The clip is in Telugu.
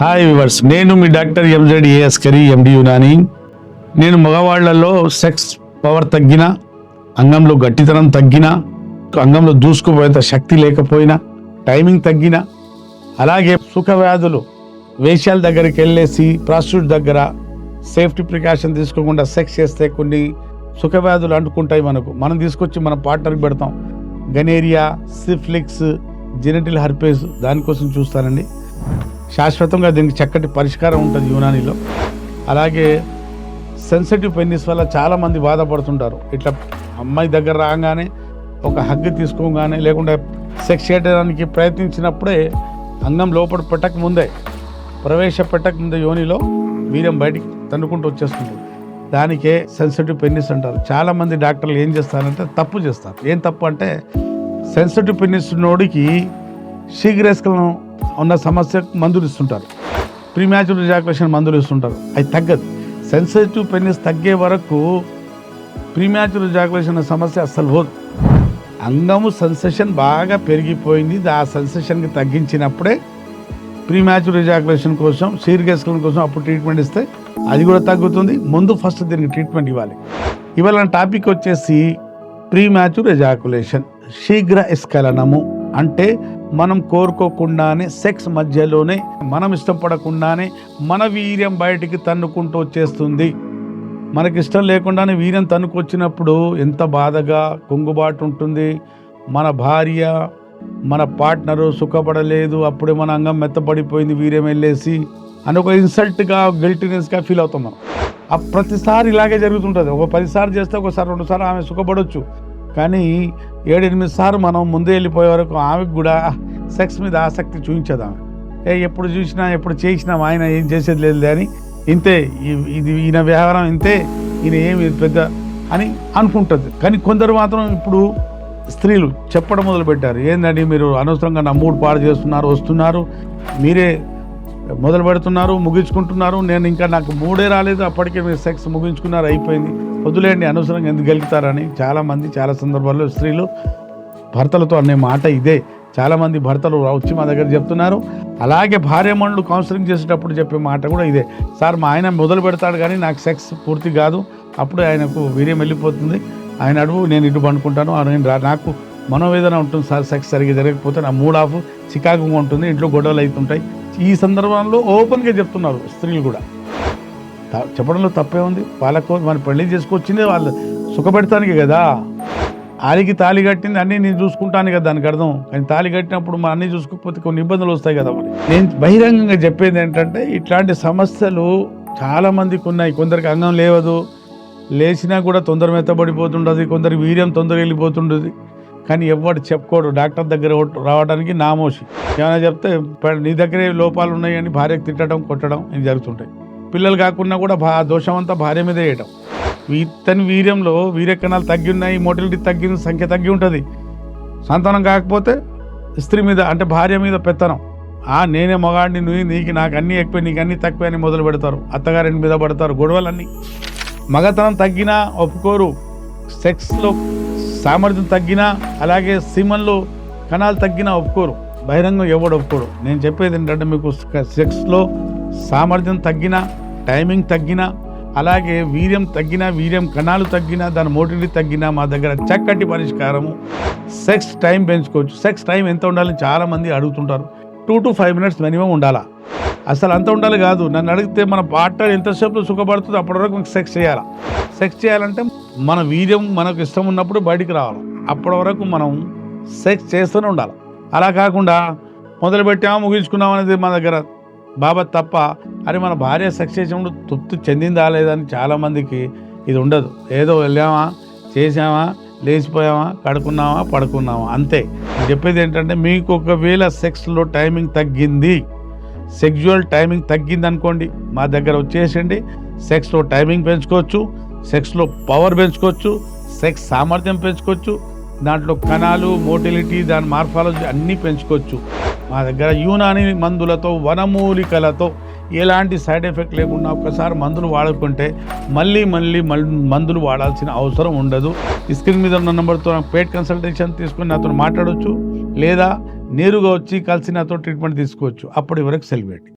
హాయ్ వివర్స్ నేను మీ doctor MZ as curry MD Unani నేను మగవాళ్ళలో సెక్స్ పవర్ తగ్గిన అంగంలో గట్టితనం తగ్గిన అంగంలో దూసుకుపోయేంత శక్తి లేకపోయినా టైమింగ్ తగ్గిన అలాగే సుఖ వ్యాధులు దగ్గరికి వెళ్ళేసి ప్రాస్టిట్యూట్ దగ్గర సేఫ్టీ ప్రికాషన్ తీసుకోకుండా సెక్స్ చేస్తే కొన్ని సుఖ వ్యాధులు అంటుకుంటాయి మనకు. మనం తీసుకొచ్చి మన పార్ట్నర్కి పెడతాం. గనేరియా సిఫ్లిక్స్ జెనటిల్ హర్పేస్ దానికోసం చూస్తానండి. శాశ్వతంగా దీనికి చక్కటి పరిష్కారం ఉంటుంది యునానిలో. అలాగే సెన్సిటివ్ పెన్నిస్ వల్ల చాలామంది బాధపడుతుంటారు. ఇట్లా అమ్మాయి దగ్గర రాగానే ఒక హగ్గు తీసుకోగానే లేకుంటే సెక్స్ చేయడానికి ప్రయత్నించినప్పుడే అంగం లోపల పెట్టక ముందే ప్రవేశపెట్టక ముందే యోనిలో వీర్యం బయటికి తన్నుకుంటూ వచ్చేస్తుంది. దానికే సెన్సిటివ్ పెన్నిస్ అంటారు. చాలామంది డాక్టర్లు ఏం చేస్తారంటే తప్పు చేస్తారు. ఏం తప్పు అంటే సెన్సిటివ్ పెన్నిస్ నోడికి శీఘ్రస్కలను ఉన్న సమస్యకు మందులు ఇస్తుంటారు. ప్రీమ్యాచుర్ రిజాక్యులేషన్ మందులు ఇస్తుంటారు. అది తగ్గదు. సెన్సిటివ్ పెన్నిస్ తగ్గే వరకు ప్రీమ్యాచుర్ రిజాక్యులేషన్ సమస్య అస్సలు పోదు. అంగము సెన్సేషన్ బాగా పెరిగిపోయింది. ఆ సెన్సేషన్కి తగ్గించినప్పుడే ప్రీమ్యాచుర్ రిజాక్యులేషన్ కోసం సీరియస్కలం కోసం అప్పుడు ట్రీట్మెంట్ ఇస్తే అది కూడా తగ్గుతుంది. ముందు ఫస్ట్ దీనికి ట్రీట్మెంట్ ఇవ్వాలి. ఇవాళ టాపిక్ వచ్చేసి ప్రీమ్యాచుర్ ఎజాకులేషన్ శీఘ్ర ఎస్కలనము అంటే మనం కోరుకోకుండానే సెక్స్ మధ్యలోనే మనం ఇష్టపడకుండానే మన వీర్యం బయటికి తన్నుకుంటూ వచ్చేస్తుంది. మనకి ఇష్టం లేకుండానే వీర్యం తన్నుకొచ్చినప్పుడు ఎంత బాధగా కుంగుబాటు ఉంటుంది మన భార్య మన పార్ట్నరు సుఖపడలేదు అప్పుడే మన అంగం మెత్తపడిపోయింది వీర్యం వెళ్ళేసి అని ఒక ఇన్సల్ట్గా గిల్టీనెస్గా ఫీల్ అవుతాం మనం. ఆ ప్రతిసారి ఇలాగే జరుగుతుంటుంది. ఒక పదిసారి చేస్తే ఒకసారి రెండుసార్లు ఆమె సుఖపడవచ్చు కానీ ఏడెనిమిది సార్లు మనం ముందే వెళ్ళిపోయే వరకు ఆమెకు కూడా సెక్స్ మీద ఆసక్తి చూపించదాం ఏ ఎప్పుడు చూసినా ఎప్పుడు చేసినా ఆయన ఏం చేసేది లేదు అని ఇంతే ఇది ఈయన వ్యవహారం ఇంతే ఈయన ఏమి పెద్ద అని అనుకుంటుంది. కానీ కొందరు మాత్రం ఇప్పుడు స్త్రీలు చెప్పడం మొదలుపెట్టారు. ఏంటండి మీరు అనవసరంగా నా మూడు పాడు చేస్తున్నారు వస్తున్నారు మీరే మొదలు పెడుతున్నారు ముగించుకుంటున్నారు నేను ఇంకా నాకు మూడే రాలేదు అప్పటికే మీరు సెక్స్ ముగించుకున్నారు అయిపోయింది. వదిలేండి అనవసరంగా ఎందుకు గెలుగుతారని చాలామంది చాలా సందర్భాల్లో స్త్రీలు భర్తలతో అనే మాట ఇదే. చాలామంది భర్తలు వచ్చి మా దగ్గర చెప్తున్నారు. అలాగే భార్యమణులు కౌన్సిలింగ్ చేసేటప్పుడు చెప్పే మాట కూడా ఇదే. సార్ మా ఆయన మొదలు పెడతాడు కానీ నాకు సెక్స్ పూర్తి కాదు. అప్పుడు ఆయనకు వీర్యం వెళ్ళిపోతుంది. ఆయన అడుగు నేను ఇటు పండుకుంటాను. ఆ నాకు మనోవేదన ఉంటుంది సార్ సెక్స్ సరిగ్గా జరగకపోతే నా మూడ్ ఆఫ్ చికాకుగా ఉంటుంది ఇంట్లో గొడవలు అవుతుంటాయి. ఈ సందర్భంలో ఓపెన్గా చెప్తున్నారు స్త్రీలు కూడా. చెప్పడంలో తప్పే ఉంది. వాళ్ళకు మన పెళ్ళి చేసుకొచ్చిందే వాళ్ళు సుఖపెడతానికి కదా. ఆలికి తాళి కట్టింది అన్నీ నేను చూసుకుంటాను కదా దానికి అర్థం. కానీ తాళి కట్టినప్పుడు మా అన్నీ చూసుకోకపోతే కొన్ని ఇబ్బందులు వస్తాయి కదా మరి. నేను బహిరంగంగా చెప్పేది ఏంటంటే ఇట్లాంటి సమస్యలు చాలా మందికి ఉన్నాయి. కొందరికి అంగం లేవదు. లేచినా కూడా తొందర మెత్తబడిపోతుండదు. కొందరికి వీర్యం తొందరగా వెళ్ళిపోతుంటుంది కానీ ఎవడు చెప్పుకోడు. డాక్టర్ దగ్గర రావడానికి నామోషి. ఏమైనా చెప్తే నీ దగ్గరే లోపాలు ఉన్నాయని భార్యకు తిట్టడం కొట్టడం ఇవి జరుగుతుంటాయి. పిల్లలు కాకుండా కూడా భా దోషం అంతా భార్య మీద వేయటం. ఇతని వీర్యంలో వీర్యకణాలు తగ్గి ఉన్నాయి మోటిలిటీ తగ్గిన సంఖ్య తగ్గి ఉంటుంది సంతానం కాకపోతే స్త్రీ మీద అంటే భార్య మీద పెత్తనం. ఆ నేనే మగాడిని నువ్వు నీకు నాకు అన్నీ ఎక్కువ నీకు అన్నీ తక్కువ అని మొదలు పెడతారు. అత్తగారింటి మీద పడతారు గొడవలన్నీ. మగతనం తగ్గినా ఒప్పుకోరు. సెక్స్లో సామర్థ్యం తగ్గినా అలాగే సీమన్లో కణాలు తగ్గినా ఒప్పుకోరు. బహిరంగం ఎవడు ఒప్పుకోడు. నేను చెప్పేది ఏంటంటే మీకు సెక్స్లో సామర్థ్యం తగ్గినా టైమింగ్ తగ్గినా అలాగే వీర్యం తగ్గినా వీర్యం కణాలు తగ్గినా దాని మోటిలిటీ తగ్గినా మా దగ్గర చక్కటి పరిష్కారము. సెక్స్ టైం పెంచుకోవచ్చు. సెక్స్ టైం ఎంత ఉండాలని చాలామంది అడుగుతుంటారు. Two to five minutes minimum ఉండాలా? అసలు అంత ఉండాలి కాదు. నన్ను అడిగితే మన పార్ట్నర్ ఎంతసేపు సుఖపడుతుందో అప్పటి వరకు సెక్స్ చేయాలి? సెక్స్ చేయాలంటే మన వీర్యం మనకు ఇష్టం ఉన్నప్పుడు బయటికి రావాలి. అప్పటి వరకు మనం సెక్స్ చేస్తూనే ఉండాలి. అలా కాకుండా మొదలుపెట్టాము ముగించుకున్నాం అనేది మన దగ్గర బాబత్ తప్ప అరే మన భార్య సక్సెస్ చేసినప్పుడు తృప్తి చెందిందా లేదని చాలామందికి ఇది ఉండదు. ఏదో వెళ్ళామా చేసామా లేచిపోయామా కడుకున్నామా పడుకున్నామా అంతే. నేను చెప్పేది ఏంటంటే మీకు ఒకవేళ సెక్స్లో టైమింగ్ తగ్గింది సెక్జువల్ టైమింగ్ తగ్గింది అనుకోండి మా దగ్గర వచ్చేసండి సెక్స్లో టైమింగ్ పెంచుకోవచ్చు సెక్స్లో పవర్ పెంచుకోవచ్చు సెక్స్ సామర్థ్యం పెంచుకోవచ్చు దాంట్లో కణాలు మోటిలిటీ దాని మార్ఫాలజీ అన్నీ పెంచుకోవచ్చు. మా దగ్గర యూనాని మందులతో వనమూలికలతో ఎలాంటి సైడ్ ఎఫెక్ట్ లేకుండా ఒక్కసారి మందులు వాడుకుంటే మళ్ళీ మళ్ళీ మల్ మందులు వాడాల్సిన అవసరం ఉండదు. ఈ స్క్రీన్ మీద ఉన్న నెంబర్తో నాకు పేడ్ కన్సల్టేషన్ తీసుకుని నాతో మాట్లాడవచ్చు లేదా నేరుగా వచ్చి కలిసి నాతో ట్రీట్మెంట్ తీసుకోవచ్చు. అప్పటి వరకు సెలవు